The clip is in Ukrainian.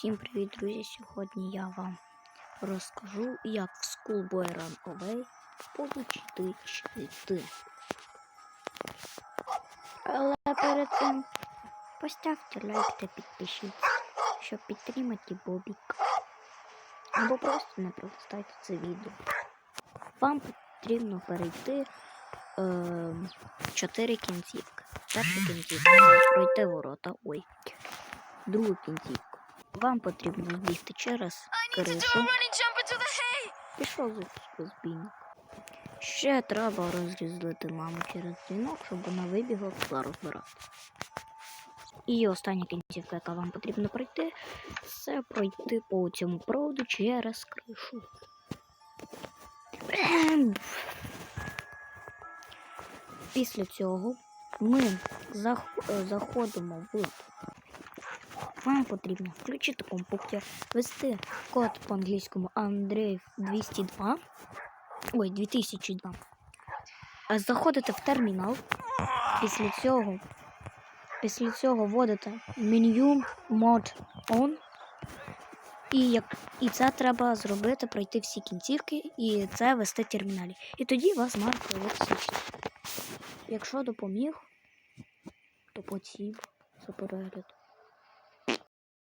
Усім привіт, друзі! Сьогодні я вам розкажу, як в Schoolboy Run Away получити щити. Але перед цим поставте лайк та підпишіться, щоб підтримати Бобіка. Або просто не пролистайте це відео. Вам потрібно перейти е, 4 кінцівки. Перша кінцівка пройти ворота. Ой. Другу кінцівку. Вам потрібно збігти через кришу. Пішов розбійник. Ще треба розрізати маму через дзвінок, щоб вона вибігла пішла розбирати. І остання кінцівка, яка вам потрібно пройти, це пройти по цьому проводу через кришу. Ем. Після цього ми е, заходимо в вам потрібно включити комп'ютер, ввести код по-англійському Андрей 202. Ой, 2002. Е, Заходите в термінал. Після цього, після цього вводите меню Mod On. І, як, і це треба зробити, пройти всі кінцівки і це ввести в терміналі. І тоді вас має появитися. Якщо допоміг, то спасибо за перегляд.